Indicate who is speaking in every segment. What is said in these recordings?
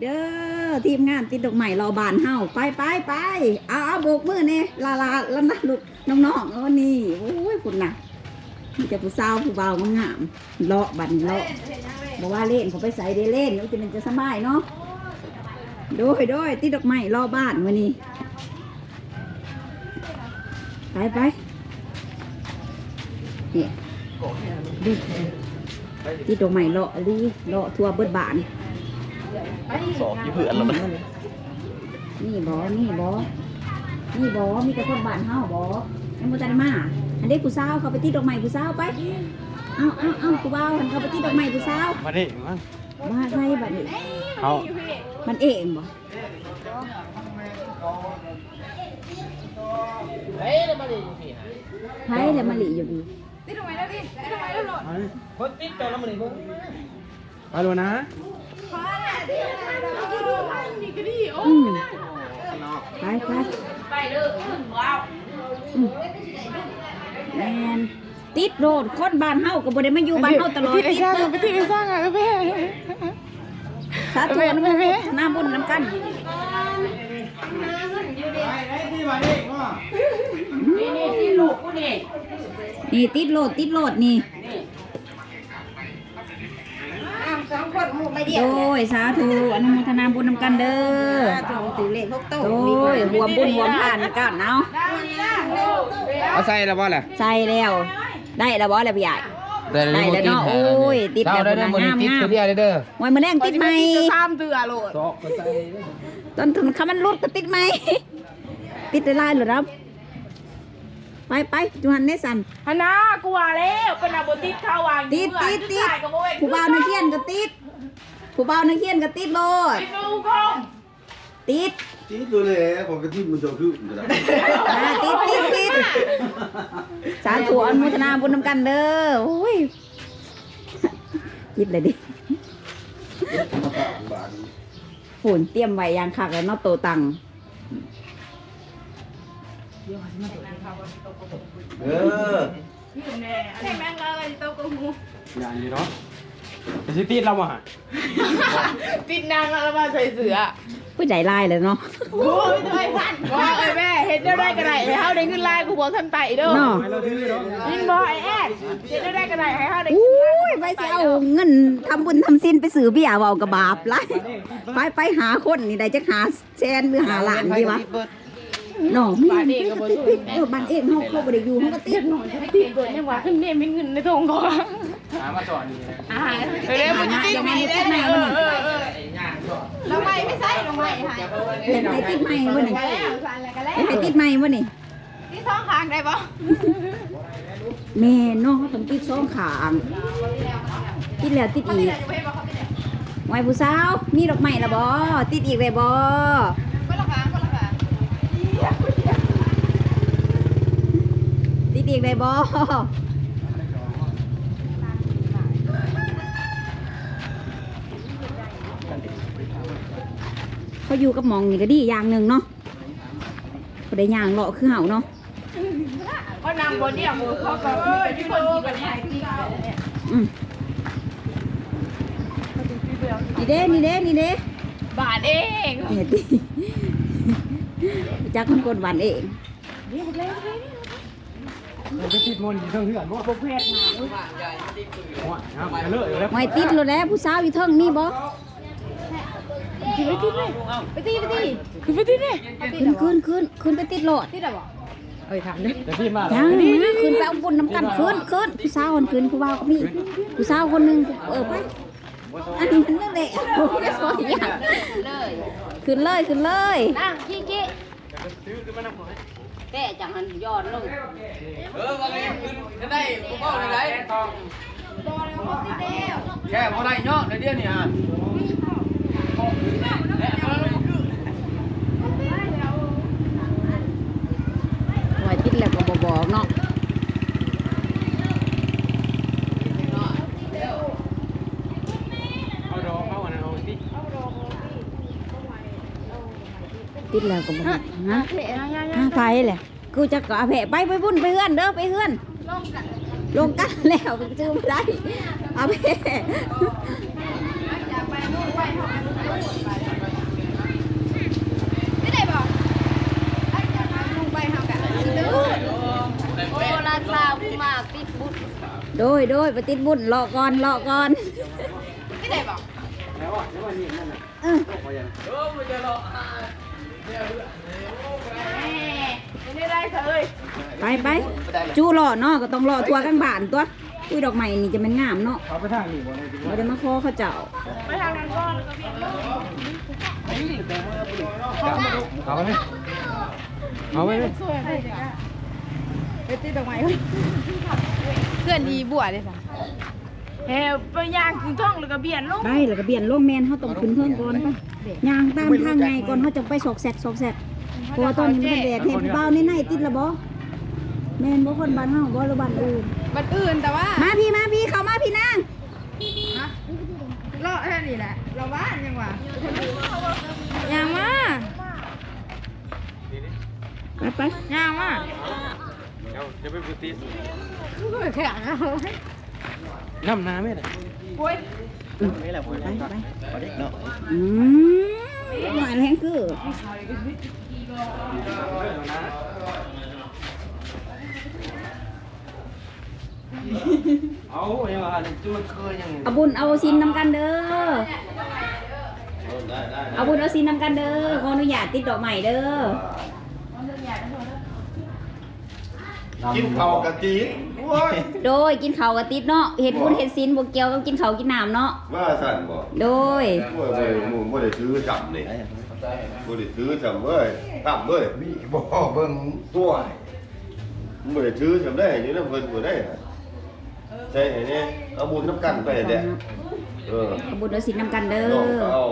Speaker 1: เด้อทีมงานติดดอกไม้รอบานเฮาไปไปไปเอาเอาโบกมือเนี่ยลาลาแล้วนะลูกน้องๆเออนี่โอ้ยคุณน่ะมีแต่ผู้สาวผู้เบาวงามเลาะบันเลาะบอกว่าเล่นเขาไปใส่ได้เล่นนี่จะเป็นจะสบายเนาะโดยโดยติดดอกไม้รอบ้านวันนี้ไปไปเนี่ยติดดอกไม้เลาะลีเลาะทั่วเบิดบาน
Speaker 2: สอบยี่เผื่อนแล้วมัน
Speaker 1: นี่บอนี่บอนี่บอมีแต่คนบ้านเฮาบอยังบ่ทันได้มาอันเด็กผู้สาวเขาไปติดดอกไม้ผู้สาวไปเอาเอาเอาผู้บ่าวหันเขาไปติดดอกไม้ผู้สาว
Speaker 2: มาดิมา
Speaker 1: มาไทยบัดนี้
Speaker 2: เขา
Speaker 1: มันเองบ่ไทยแล้วมาหลีอยู่ดี
Speaker 2: คนติดตัวแล้วมันอีกไปดูนะ
Speaker 1: อืมไปไปไปเด้อว้าวแมนติดโรดคนบ้านเฮาก็บ่ได้มาอยู่บ้านเฮาตลอด
Speaker 3: ที่ได้สร้างไปที่ได้สร้างอะแม่
Speaker 1: สาธุนะแม่น้ำบุญน้ำกันนี่ติดโหลดติดโหลดนี่ โดยสาธุอนุโมทนาบุญนำกันเด้อโดยหัวบุญหัวผ่านกันเนาะ
Speaker 2: เอาใส่แล้วบ่แหละ
Speaker 1: ใส่แล้ว ได้แล้วบ่แล้วพี่ใหญ่ได้แล้วเนาะโอ้ยติดแล้ว
Speaker 2: ได้ได้หมด
Speaker 1: งาม
Speaker 2: ติด
Speaker 1: งาม
Speaker 2: ตัวเดียวเลยเด้อ
Speaker 1: ไว้มาแรงติดไหม
Speaker 3: ข้ามเตือโหลด
Speaker 2: สอบก็ใส่
Speaker 1: ต้นทุนคำมันรุดก็ติดไหมติดได้ลายหรือครับ ไปไปจุหันเนสัน
Speaker 3: ฮะนะกูว่าแล้วเป็นอาบติดข้าววาง
Speaker 1: ติดติดติดผู้บ่าวนักเขียนก็ติดผู้บ่าวนักเขียนก็ติดโลด
Speaker 3: ติดลูกกง
Speaker 1: ติด
Speaker 4: tí tôi lệ còn cái tim mình cho cứ
Speaker 1: อ่าติดติดติดสาธุอนุโมทนาบุญนำกันเด้อโอ้ยติดเลยดิฝุ่นเตรียมไว้อยางคักแล้วเนาะโตตัง
Speaker 4: ờ
Speaker 3: ใช่แม่งเลยโตกหู
Speaker 2: อย่างนี้เนาะจะสิติดเราบ่ฮะ
Speaker 3: ติดนางแล้วมาใส่เสือ
Speaker 1: ผู้ใจลายเลยเนาะ
Speaker 3: โอ้ยทำไมพันว่าไอ้แม่เห็นได้ได้กระไรให้เฮาได้เงินลายกูบอกท่านไต่เด้อ
Speaker 1: เนาะ
Speaker 3: ยินบ่ไอ้แอดเห็นได้ได้กระไรให้เฮาได้
Speaker 1: อุ้ยไปสิเอาเงินทำบุญทำสิ้นไปซื้อเบี้ยเบากระบาปไรไปไปหาคนนี่ได้จะหาแซนหรือหาหลานดีวะ น้อง
Speaker 3: บ้านเองก็บ่ช่วย
Speaker 1: เออบ้านเองเขาเขาบ่ได้อยู่เขาก็ติดหน่อย
Speaker 3: ติดเกิดยังว่าขึ้นเนี่ยมีเงินในทงก่อน
Speaker 2: หามาสอนนี่นะ
Speaker 3: อาหารเร็วมันจะติดไหมได้ไหมเออเออเออเราไม่ไม่ใช่เราไม่ค่ะ
Speaker 1: เห็นไห้ติดไหมวะนี่
Speaker 3: แล้วสั่นอะไรกันแล้ว
Speaker 1: เห็นไห้ติดไหมวะนี่
Speaker 3: ที่ท้องคางได้ปะ
Speaker 1: แม่น้องเขาต้องติดสองขางติดแล้วติดอีกไว้ผู้สาวมีดอกไม้ละบ่ติดอีกเลยบ่
Speaker 3: คนละคางคนละคาง
Speaker 1: ติด อีกเลยบ่เขาอยู่กับหมองนี่ก็ดีอย่างหนึ่งเนาะเขาได้ย่างเลาะคือเห่าเนาะ
Speaker 3: ก็นางบนเนี่ยมือเขาก็มีคนที่เป็นไทยที่
Speaker 1: อืมนี่เด้นี่เด้นี่เด้
Speaker 3: บาทเอง
Speaker 1: เนี่ยติจักคนกดหวานเอง
Speaker 2: มันจะติดมนต์อยู่เทิงเหือนบ่
Speaker 3: บุพเพศมา
Speaker 2: หัวนะไปเลยแล้ว
Speaker 1: ไม่ติดรถแล้วผู้สาวอยู่เทิงนี่บ่
Speaker 3: ไปตีเลยไปตีไปตีคือไปตีเลย
Speaker 1: ขึ้นขึ้นขึ้นขึ้นไปติดรถ
Speaker 3: ตีได้ปะเอ้ยถามดิ
Speaker 2: จะพี่มา
Speaker 1: ยังนะขึ้นไปเอาบุญน้ำกันขึ้นขึ้นผู้สาวคนขึ้นผู้บ่าวก็มีผู้สาวคนหนึ่งเออไปอันนี้มันนั่นแหละโอ้ยสวยอย่างขึ้นเลยขึ้นเลย
Speaker 3: นั่งขี้ขี้
Speaker 1: แกจังหันยอดลง
Speaker 2: เออวันนี้จะได้กูก็ได้แค่บ่ได้เนาะเดี๋ยวนี้อะ
Speaker 1: ไว้ติดแล้วก็บ่บอกเนาะ แล้วก็บ่ะฮะไปแหละกูจะก็เอาแผลไปไปบุญไปเฮือนเด้อไปเฮือน
Speaker 3: ลงกัน
Speaker 1: แล้วจื้ได้เอาแผ
Speaker 3: ล
Speaker 1: โดยโดยไปติดบุญรอก่อนรอก่อน
Speaker 3: ไม่ได้บอก
Speaker 2: แล้วอะนนี้นั่นน่ะ
Speaker 1: เออ
Speaker 2: เออมันจะรออ่าเนี่ยเรื่อง
Speaker 3: แม่ไม่ได้เลย
Speaker 1: ไปไปจู้รอเนาะก็ต้องรอทัวร์กลางบ้านตัวอุ้ยดอกไม้นี่จะมันงามเนาะ
Speaker 2: เขาไปทางนี้บ่ได้จริง
Speaker 1: เราได้มาขอเขาเจ้า
Speaker 3: ไปทางนั้นก่อนแล้วก็เบียดลง
Speaker 2: เอาไปไหมเอาไปไหม
Speaker 3: สวยเลยจ้ะไปตีดอกไม้เพื่อนดีบวชเลยจ้ะ เฮ้ยไปย่างถึงท้องแล้วก็เบียดลง
Speaker 1: ไปแล้วก็เบียนโลงแมนเขาต้องขึ้นเพิ่มก่อนไปย่างตามทางไงก่อนเขาจะไปสอกแสกสอกแสกเพราะว่าตอนนี้มันเป็นแดดเห็นเบาในในติดละบ่แม่นบ่คนบ้านเฮาบ่หรือบ้านอื่น
Speaker 3: บันอื่นแต่ว่า
Speaker 1: มาพี่มาพี่เข้ามาพี่นาง
Speaker 3: เลาะแค่นี้แหละเราบ้านยังวะยังมา
Speaker 1: ไปไป
Speaker 3: ยังมา
Speaker 2: เดี๋ยวจะไปบุตรี
Speaker 3: แข็งเอา
Speaker 2: น้ำน้ำไม่ได้
Speaker 3: โอ้ย
Speaker 2: ไม่แหละผม
Speaker 1: ไปไปอืมหวานแห้งคือ
Speaker 2: เอาอย่างว่าจุดเคยยัง
Speaker 1: เอาบุญเอาซินนำกันเด้อเอาบุญเอาซินนำกันเด้อขออนุญาตติดดอกใหม่เด้อ
Speaker 4: กินข้าวกะจีนโว้ย
Speaker 1: โดยกินข้าวกับติดเนาะเฮ็ดบุญเฮ็ดศีลบ่เกี่ยวกับกินข้าวกินน้ำเนาะ
Speaker 4: ว่าสั่นบ่
Speaker 1: โดย
Speaker 4: โว้ยบ่ได้หมู่บ่ได้ซื้อจำนี่บ่ได้ซื้อจำเว้ยตำเว้ยมีบ่เบิ่งตัวบ่ได้ซื้อจำได้นี่นำเพิ่นบ่ได้ใช่ให้นี่เอาบุญน้ำกันไปเด้เออ
Speaker 1: เอาบุญเอาศีลนำกันเด้อ
Speaker 4: น้องก็เอา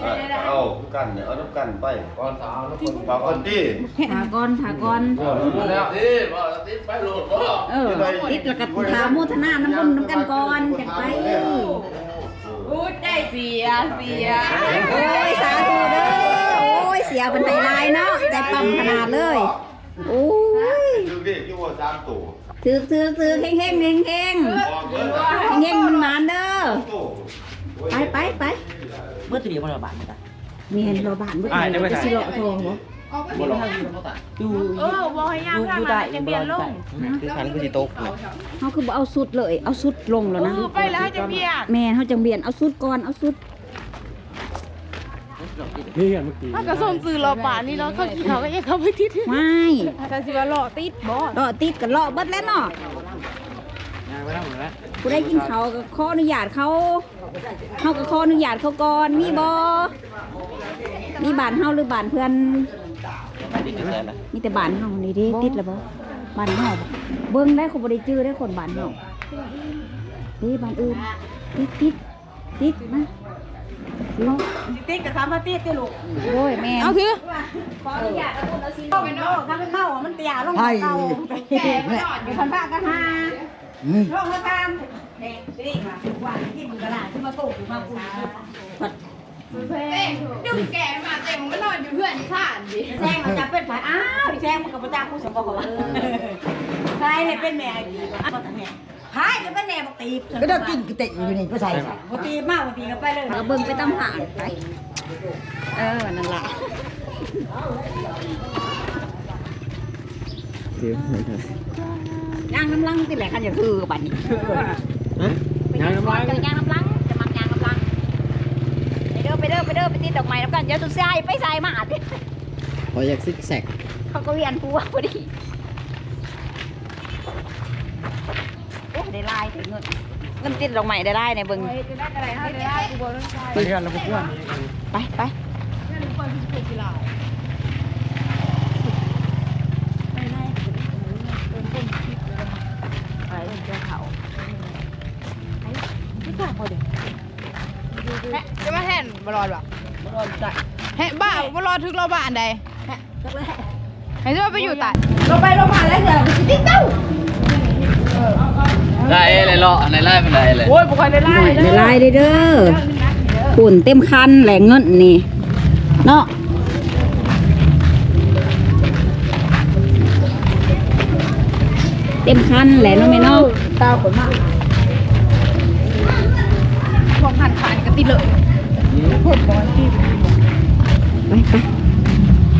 Speaker 4: เอาเอากันเนี่ยเอาน้ำกันไปก่อนเอาน้ำคนฝากคนที่
Speaker 1: ถาก่อนถาก่อน
Speaker 2: แล้วนี่บ่ติดไปโหลดบ่
Speaker 1: เออติดแล้วก็ถาโมทนาน้ำบุญน้ำกันก่อนจังไป
Speaker 3: พูดได้เสียเสีย
Speaker 1: โอ้ยสาธุเด้อโอ้ยเสียเป็นไทยลายเนาะใจปั๊มขนาดเลยโอ้ย
Speaker 4: ดูดิที่ว่าสามตัว
Speaker 1: ถือถือถือเฮงเฮงเฮงเฮง
Speaker 4: เบิด
Speaker 1: เฮงเฮงมันหมานเด้อไปไปไป
Speaker 5: เมื่อตีมันระบาดมัน
Speaker 1: มีเห็นเราบ้านเมื่อไหร่จะสิเลาะทองบ่
Speaker 5: บ่หรอกอยู่
Speaker 3: เออบอกให้ย่าง
Speaker 5: อยู่
Speaker 3: ทาง
Speaker 5: อยู่
Speaker 3: นั้
Speaker 5: ได้
Speaker 3: นจะเบียดลง
Speaker 5: คือคันคือสิตก
Speaker 1: เขาคือบ่เอาสุดเลย เอาสุดลงแล้วนะ
Speaker 3: เออไปแล้วจะเบียด
Speaker 1: แม่เขาจังเบียนเอาสุดก่อนเอาสุด
Speaker 2: นี่กันเมื่อกี้
Speaker 3: ถ้ากระส่งสื่อเราป่านี่เราเขากินเขาก็ยังเขาไม่ทิศ
Speaker 1: ไม่
Speaker 3: แต่สิว่าเลาะติดบ่
Speaker 1: เลาะติดกับเลาะเบิดแล้วเนาะ
Speaker 2: งานไปแล้วหมดแล้ว
Speaker 1: ผู้ได้กินเขาก็ขออนุญาตเขาเขาก็ขออนุญาตเขาก่อนมีบ่มีบ้านเฮาหรือบ้านเพื่อน
Speaker 5: ติดอยู่แซ่บนะ
Speaker 1: มีแต่บ้านเฮานี่ดิติดแล้วบ่บ้านเฮาบ่เบิ่งได้คนบ่ได้จื้อได้คนบ้านเฮานี่บ้านอื่นติดติดติดนะเลาะ
Speaker 3: ติดกับคำว่าติดติลูก
Speaker 1: โอ้ยแม่
Speaker 3: เอาคือ
Speaker 1: ขออนุญาตเอาบุญเอาสิเข้าไปเนาะถ้าไม่เข้าอะมันเตี้ยลงเก่าแก่ไม่นอนอยู่พันผ้ากันหา ลงมาตามเด็กนี่มาว่ากินกระดาษที่มาโตกูมาปูผัด
Speaker 3: เต้ดูแกมาเต็มก็นอนอยู่เพื่อนข้านดิ
Speaker 1: แซงมันจะเป็นผายอ้าวดิแซงมันกับพระเจ้าผู้สมบูรณ์ใครเนี่ยเป็นแม่ดีอ้าวแต่แม่พายจะเป็นแม่บอกตีบ
Speaker 5: ก็ได้กินกิเตะอยู่นี่ก็ใส่
Speaker 1: บอตีมากบอตีกันไปเลยเราเบิ่งไปตามหานไปเออ นั่นแหละ
Speaker 2: เดี๋ยว
Speaker 1: ย่างน้ำลังติแหละคันอย่าคือบัดนี้
Speaker 2: งานน้ำลาย
Speaker 1: จะย่างน้ำลังจะมักย่างน้ำลังไปเด้อไปเด้อไปเด้อไปติดดอกไม้แล้วกันเดี๋ยวตุ้ใส่ไปใส่มาดิ
Speaker 5: พออยากซิกแซก
Speaker 1: เขาก็เวียนหัวพอดีโอ้ได้ลายถึงเงินเงินติดดอกไม้ได้ลายในเบิ่ง
Speaker 3: จะได้อะไรให้ได้กูบอกต้องใช้
Speaker 2: ไปกันแล้วพวกอ้วน
Speaker 1: ไปไป
Speaker 3: เพื่อนคนที่สุดที่เรา
Speaker 1: ไปเจ้าเขา
Speaker 3: จะ มาแทนบอลอดวะแฮะบ้าบอลอดถึกเราบ้านใดให้จะไปอยู่ตัดลงไปลงมาแล้วเดี๋ยวติ๊กเต้า
Speaker 2: ได้เลยเลาะในไล่เป็นไรเลย
Speaker 3: โอ้ยบุคคลได้ไล่
Speaker 1: ได้ลายเด้อปุ่นเต็มคันแหล่งเงินนี่เนาะเต็มคันแหละเนาะแม่เนาะ
Speaker 3: ตาขนมากพวกหันขานกันติเลยพวกบอลที่
Speaker 1: ไปไป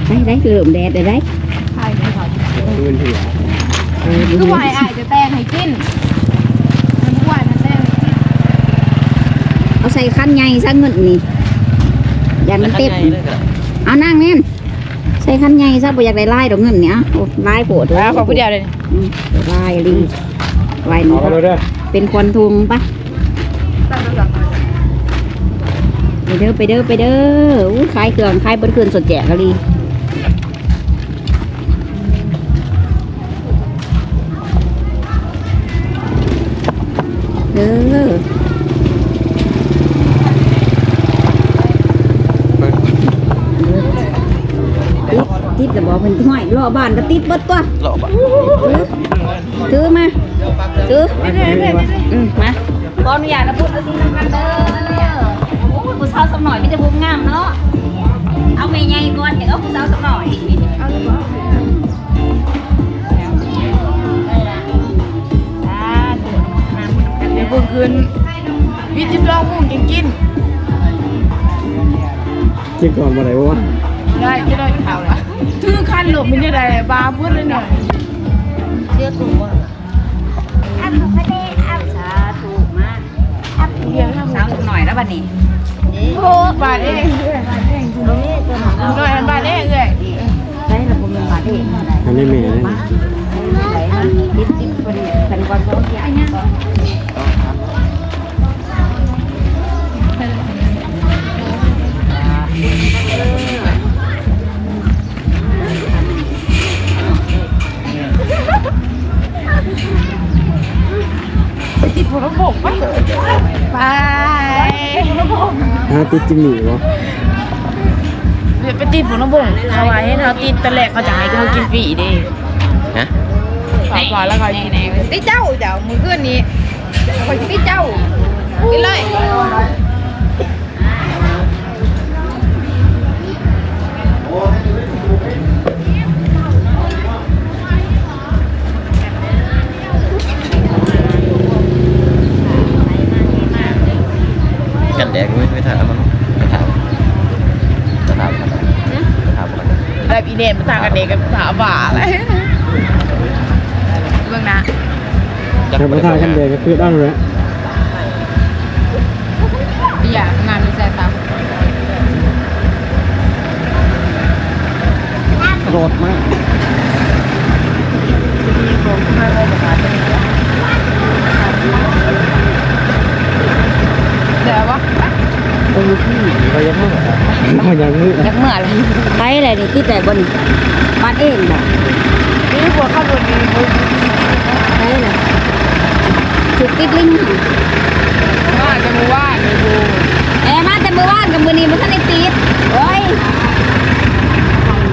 Speaker 1: ไปได้เริ่มแดดได้ใช่
Speaker 3: ไหมคะ
Speaker 2: ดูเหี้ย
Speaker 1: เออดู
Speaker 3: คือวายอาจจะแตงให้กินมันวายมันแตงเ
Speaker 1: อาใส่ขั้นใหญ่ซะเงินนี่อย่ามันเต็มเอานั่งนี่ใส่ขั้นใหญ่ซะบ่อยากได้ไล่ดอกเงินเนี้ยไล่ปวด
Speaker 3: แล้วขอผู้เดียวเลย
Speaker 1: ไล่ลิงไล่นี่
Speaker 2: เป็
Speaker 1: นควันทุงปะ ไปเด้อไปเด้อไปเด้ออู้ขายเครื่องขายบนคืนสดแจกกะลีเด้อติดติดแต่บอกเป็นห้อยรอบ้านก็ติดเบิดตัว
Speaker 5: หลบอะ
Speaker 1: ถือมาถืออืมมาขออนุญาตนะพูดเอาสิทำกันเด้อโอ้ยผู้สาวสักหน่อยไม่จะบุมงงามเนาะ เอาแม่ใหญ่ก่อนเดี๋ยวเอาผู้สาวสักหน่อยเอาเลยบ่
Speaker 3: เดี๋ยว
Speaker 1: อ
Speaker 3: เพิ่งคืนวิจิตรองมุ่งกินกิน
Speaker 2: กินก่อนบ่ได้บ่วะ
Speaker 3: ได้จะได้ข่าวละถือคันหลบมันจะได้บาเพื่อนเลยหน่อย
Speaker 1: เชื่อกูบ่าอันพระเดชอั บัดนี้
Speaker 3: โอ้บาทเองด้ยบาทเองเลย
Speaker 1: ได้ระบบมันบาดเอง
Speaker 2: อันนี้แม่เลย
Speaker 1: ติดติดคนเป็นคนเขาใหญ่ก่อน
Speaker 3: ติดหัวระบบไปไป
Speaker 2: ฮาติดจิมมี่บ่
Speaker 3: เดี๋ยวไปติดหัวระบบเขาไว้ให้เราติดตะแหลกเขาจะให้เขากินฟรีดิ
Speaker 5: นะ
Speaker 3: ฝากฝาแล้วเขากินติดเจ้าเจ้ามือขึ้นนี้เขาจะติดเจ้ากินเลย
Speaker 5: กันแดกไม่ไม่ถ่ายแล้วมั้งไม่ถ่ายจะถามจะถามจะถามก่อน
Speaker 3: แบบอีเดนมาทางกันเด็กกันถามบ่าอะไรเบื้องหน้า
Speaker 2: แต่บ่ทายกันเดก็คือดังเลย
Speaker 3: อย่างานมีแซ่ตาม
Speaker 2: โรดมาก
Speaker 3: เดี๋ยววะ
Speaker 2: ตรงนี้ที่ก็ยังมืดก็ยังมืด
Speaker 1: ยักเมื่อไรไปอะไรนี่ติดแต่บนบ้านเองบ่
Speaker 3: นี่หัวข้าวบนนี้
Speaker 1: ไปเลยถูกติดลิง
Speaker 3: ว่าจะมาว่าในดู
Speaker 1: แอมาแต่เมื่อวานกับมือนี้มันทันได้ติดโอ้ย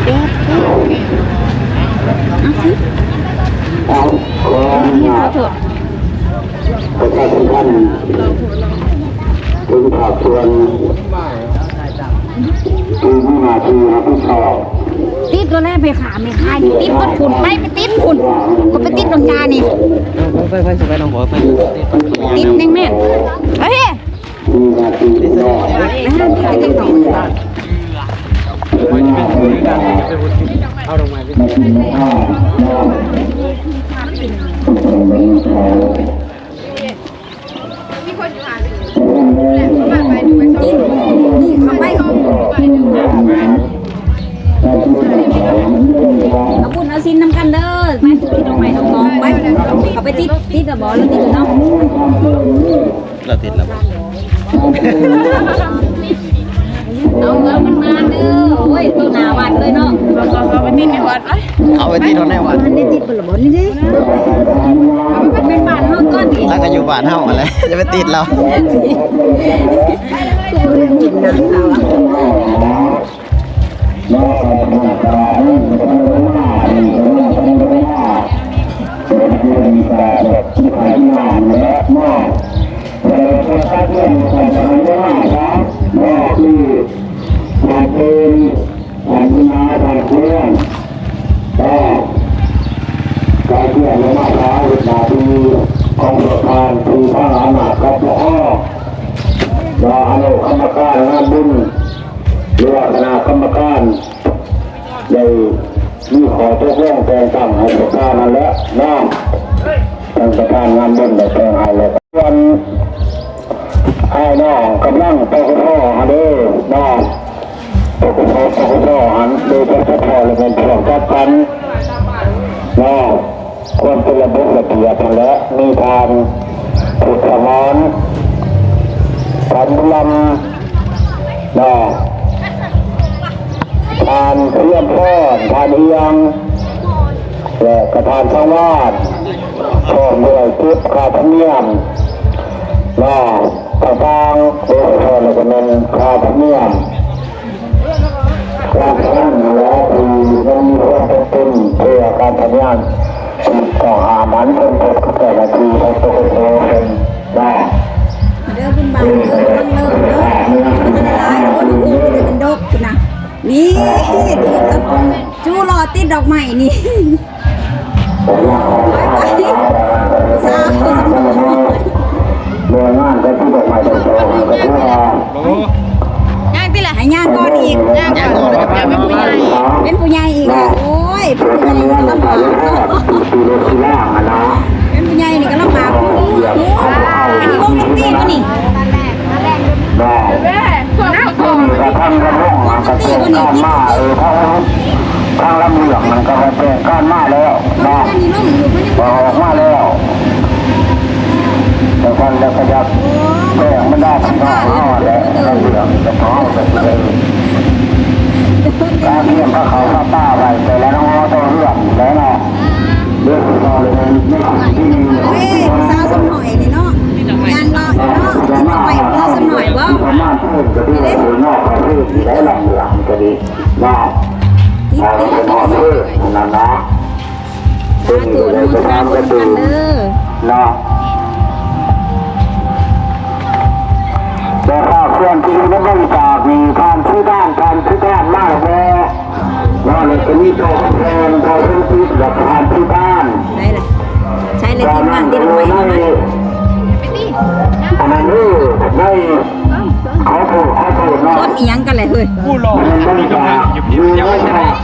Speaker 1: เด็ดเอาสินี่ขอโทษ
Speaker 6: ประ ชาสัมพันธ์ถึงภาคส่วนคือวินาทีรับผิดชอบ
Speaker 1: ติดตัวแรกไปขาไม่คายนี่ติดบัดฝุ่นไปไปติดฝุ่นก็ไปติดตรงยานี่
Speaker 5: ไปไปไปน้องบอกไป
Speaker 1: ติดแน่งแม่นเฮ้ย
Speaker 6: วินาทีน้อย
Speaker 1: ไปห้ามติดติดหน่อย
Speaker 2: เอาลงมาพี่
Speaker 6: ห้าน้อยไม่
Speaker 1: เรื่
Speaker 6: องของ
Speaker 1: เอาบุญเอาสินนำกันเด้อไปติดตรงไหนตรงน้องไปเอาไปติดติดกระบอกแล้วติดเนาะ
Speaker 5: เราติดแล้ว
Speaker 1: เอาเงินมันมาเด้อโอ้ยตัวหนาวัดเลยเนาะ
Speaker 3: เราเราเราไปติดในวัดไป
Speaker 5: เอาไปติดตรงไหนวะ
Speaker 1: มันได้ติดบนระบบนี่ดิเป็นบ้านเฮาก้อนดิ
Speaker 5: แล้วก็อยู่บ้านเฮาอะไรจะไปติดเรา
Speaker 1: คือเรื่องหินนะเอาอะ
Speaker 6: น้องการทำการเป็นหน้าเป็นหน้าเป็นเรื่องการที่ผ่านมาและมากแต่การเรื่องการทำได้ครับก็คือการเป็นการมาการเคลื่อนก็กา ของประธานคือพระมหานาครับพ่อรออนุกรรมการงานบุญหรือว่าคณะกรรมการได้มีขอตกลงแต่งตั้งให้ประธานนั่นแหละน้อมเป็นประธานงานบุญได้แต่งให้แล้ววันไอ้น้องกำลังไปกับพ่อฮันเด้น้องไปกับพ่อไปกับพ่อหันโดยจะพ่อเลยเป็นพื่อนกับกันน้อง ควรเป็นระเบบระเบียบและมีทางผูกขมอนการลำน้องทานเทียมพ่อทานเอียงและกระทานสังวาสชอบด้วยจุดขาธเนียมว่าต่างโดยเฉพาะเลยก็เป็นคาธเนียมการทำแล้วคือมันมีความเป็นเพื่อการทำงาน ต่อหามันเป็นกฎแต่ละทีของตัวเองเป็นได้
Speaker 1: เด้อบุญบาปเด้อเบิ่งเลิกเด้อมันจะได้หลายคนโอ้โหเป็นดกพุ่นนะนี่ถือกับจูรอติดดอกไม้นี่
Speaker 6: ผมอยากขอ
Speaker 1: ไปไปสาวสาว
Speaker 6: เมื่องานก็ที่ดอกไม้โตๆก็ที่ว่า
Speaker 2: โอ้โห
Speaker 3: ย่างติละ
Speaker 1: ให้ย่างก่อนอีก
Speaker 3: ย่างก่อนอย่าเป็นผู้ใหญ่
Speaker 1: เป็นผู้ใหญ่อีกอะโอ้ ยเป็นผู้ใหญ่นี่ก็ลำบากเนาะ
Speaker 6: ปีโลทีล่างอะนะ
Speaker 1: เป็นผู้ใหญ่นี่ก็ลำบากโอ้โหอันนี้วงดนตรีปะนี่
Speaker 6: ได้
Speaker 3: แม่วกนักของ
Speaker 6: กระทั่งกระทั่งมากระเทียมก้านมาเออทั้งทั้งลำเหลืองมันก็กระเทียมก้านมาแล้วนะ
Speaker 1: ว่านี่ล่มอยู่มันยัง
Speaker 6: พอกมาแล้วแต่คนจะขยับแป้งมันได้ทั้งท้องเอาแหละลำเลืองจะท้องจะเลย การเทียมพระเขาพระป้าไว้แต่แล้วน้องตัวเรื่องแล้วเนาะเรื่องต่อเลยไม่ที่นี่
Speaker 1: เอ้ยสาวสมหน่อยนี่เนาะยางรออยู่เนาะติดดอกไม้รอสมหน่อยบ่
Speaker 6: ประมาณพื่อนก็ดีเลยนอกประเทศที่ได้ลำเหลืองก็ดีนอก
Speaker 1: ติด
Speaker 6: เอา
Speaker 1: ติด
Speaker 6: เป็นหอเพื่อนนั่นนะ
Speaker 1: สาธุอนุโมทนาบุญกันเด้อ
Speaker 6: เนาะแต่ข้าเพื่องที่ไม่บริจาคมีทานที่บ้านทานที่บ้าน มีโตแทนโตพื้นที่แบบทานที่บ้าน
Speaker 1: ได้ล่ะใช้เลยทีมงานติดดอกไม้เนาะ
Speaker 6: อันนั้นนี่ได้เขาถูกเขาถูกเนาะ
Speaker 1: ต้นอีหยังกันเลยเฮ้ย
Speaker 2: ผู้รอ
Speaker 6: มันบริจาคอยู่ใน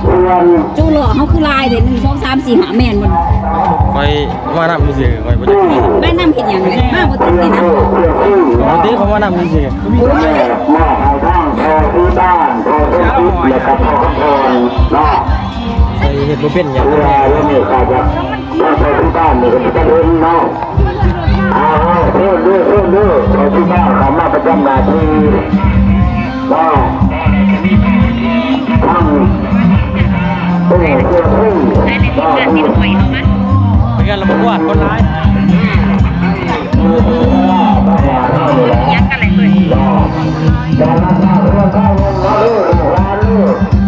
Speaker 6: ส่วน
Speaker 1: จูหล่อเขาคือลายเด้หนึ่งสองสามสี่ห้าแม่นบน
Speaker 5: คอยมานำซื่อๆคอยบ่ได้
Speaker 6: ที่
Speaker 1: แม่น้ำเห็นอย่างไรมาบ่ติด
Speaker 6: เพื่
Speaker 1: เล
Speaker 6: อย
Speaker 1: นะ
Speaker 6: เพื่อที่
Speaker 5: ปก
Speaker 6: เนาะ
Speaker 5: ติเขามานำซื่อ
Speaker 6: แม่มอบให้ทั้งพอที่ บ้านพอที่ทิศและก็พอพรเนาะ
Speaker 5: ๆไปเฮ็ดบ่เป็นหยัง
Speaker 6: เวลาแล้วนี่ก็จะพอที่บ้านนี่ก็จะเดินเนาะเอาเพื่อนด้วยเพื่อนด้วยพอที่บ้านเขามาประจำหน้าที่เนาะทั้งเพื่อนเพื่อนเพื่อนเนาะ
Speaker 5: เป็นการระบบวาดคนร้า
Speaker 7: ย
Speaker 6: ย
Speaker 1: ักกันเลยเล
Speaker 5: ย